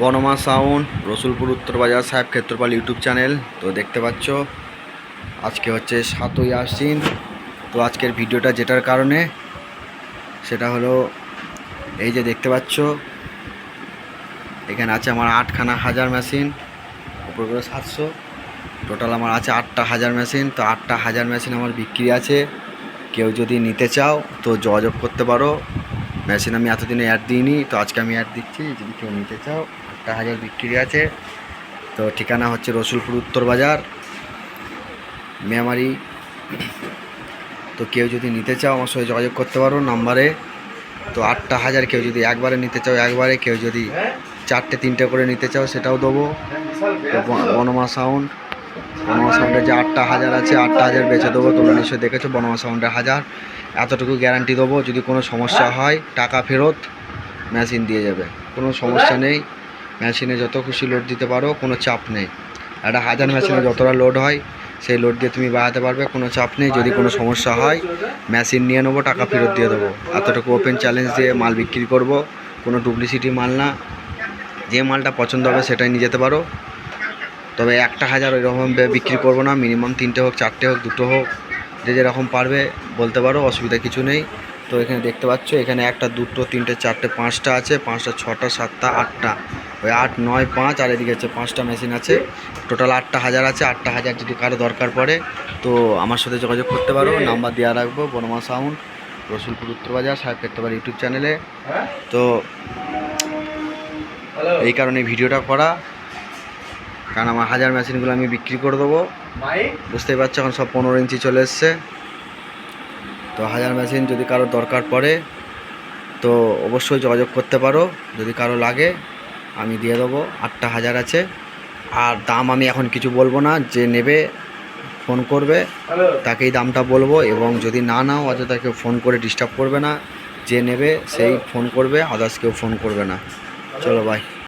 বনমা sound, Rasulpur উত্তর বাজার সাহেব ক্ষেত্রপাল ইউটিউব চ্যানেল। তো দেখতে পাচ্ছ, আজকে হচ্ছে সাতই আশ্বিন। তো আজকের ভিডিওটা যেটার কারণে, সেটা হলো, এই যে দেখতে পাচ্ছ, এখানে আছে আমার আটখানা হাজার মেশিন, উপর করে সাতশো। টোটাল আমার আছে আটটা হাজার মেশিন। তো আটটা হাজার মেশিন আমার বিক্রি আছে। কেউ যদি নিতে চাও, তো যোগাযোগ করতে পারো। মেশিন আমি এতদিনে অ্যাড দিইনি, তো আজকে আমি অ্যাড দিচ্ছি, যদি কেউ নিতে চাও, আটটা হাজার বিক্রি আছে। তো ঠিকানা হচ্ছে রসুলপুর উত্তর বাজার, মেমারি। তো কেউ যদি নিতে চাও, আমার সঙ্গে যোগাযোগ করতে পারো নাম্বারে। তো আটটা হাজার কেউ যদি একবারে নিতে চাও, একবারে কেউ যদি চারটে, তিনটে করে নিতে চাও, সেটাও দেবো। বনমা সাউন্ড। বনমা সাউন্ডের যে আটটা হাজার আছে, আটটা হাজার বেচে দেবো, তোমরা নিশ্চয়ই দেখেছ বনমা সাউন্ডের হাজার। এতটুকু গ্যারান্টি দেবো, যদি কোনো সমস্যা হয়, টাকা ফেরত মেশিন দিয়ে যাবে। কোনো সমস্যা নেই মেশিনে যত খুশি লোড দিতে পারো, কোনো চাপ নেই। একটা হাজার মেশিনে যতটা লোড হয়, সেই লোড দিয়ে তুমি বাড়াতে পারবে, কোনো চাপ নেই। যদি কোনো সমস্যা হয় মেশিন নিয়ে নেব, টাকা ফেরত দিয়ে দেবো। এতটুকু ওপেন চ্যালেঞ্জ দিয়ে মাল বিক্রি করব, কোনো ডুপ্লিসিটি মাল না। যে মালটা পছন্দ হবে, সেটাই নিয়ে যেতে পারো। তবে একটা হাজার ওই রকম বিক্রি করব না মিনিমাম তিনটে হোক, চারটে হোক, দুটো হোক, যে যেরকম পারবে বলতে পারো, অসুবিধা কিছু নেই। তো এখানে দেখতে পাচ্ছ, এখানে একটা, দুটো, তিনটে, চারটে, পাঁচটা আছে, পাঁচটা, ছটা, সাতটা, আটটা। ওই আট, নয়, পাঁচ, আর এদিকে হচ্ছে পাঁচটা মেশিন আছে। টোটাল আটটা হাজার আছে, আটটা হাজার যদি কারও দরকার পড়ে, তো আমার সাথে যোগাযোগ করতে পারো, নাম্বার দেওয়া রাখব, বনমা সাউন্ড, রসুলপুর উত্তর বাজার, সাহেব পারো ইউটিউব চ্যানেলে তো এই কারণে ভিডিওটা করা। কারণ আমার হাজার মেশিনগুলো আমি বিক্রি করে দেবো। বুঝতেই পারছ এখন সব পনেরো ইঞ্চি চলে এসছে। তো হাজার মেশিন যদি কারও দরকার পড়ে তো অবশ্যই যোগাযোগ করতে পারো। যদি কারও লাগে আমি দিয়ে দেবো। আটটা হাজার আছে। আর দাম আমি এখন কিছু বলব না যে নেবে ফোন করবে তাকেই দামটা বলব। এবং যদি না নাও অযথা কেউ ফোন করে ডিস্টার্ব করবে না। যে নেবে সেই ফোন করবে আদার্স কেউ ফোন করবে না। চলো বাই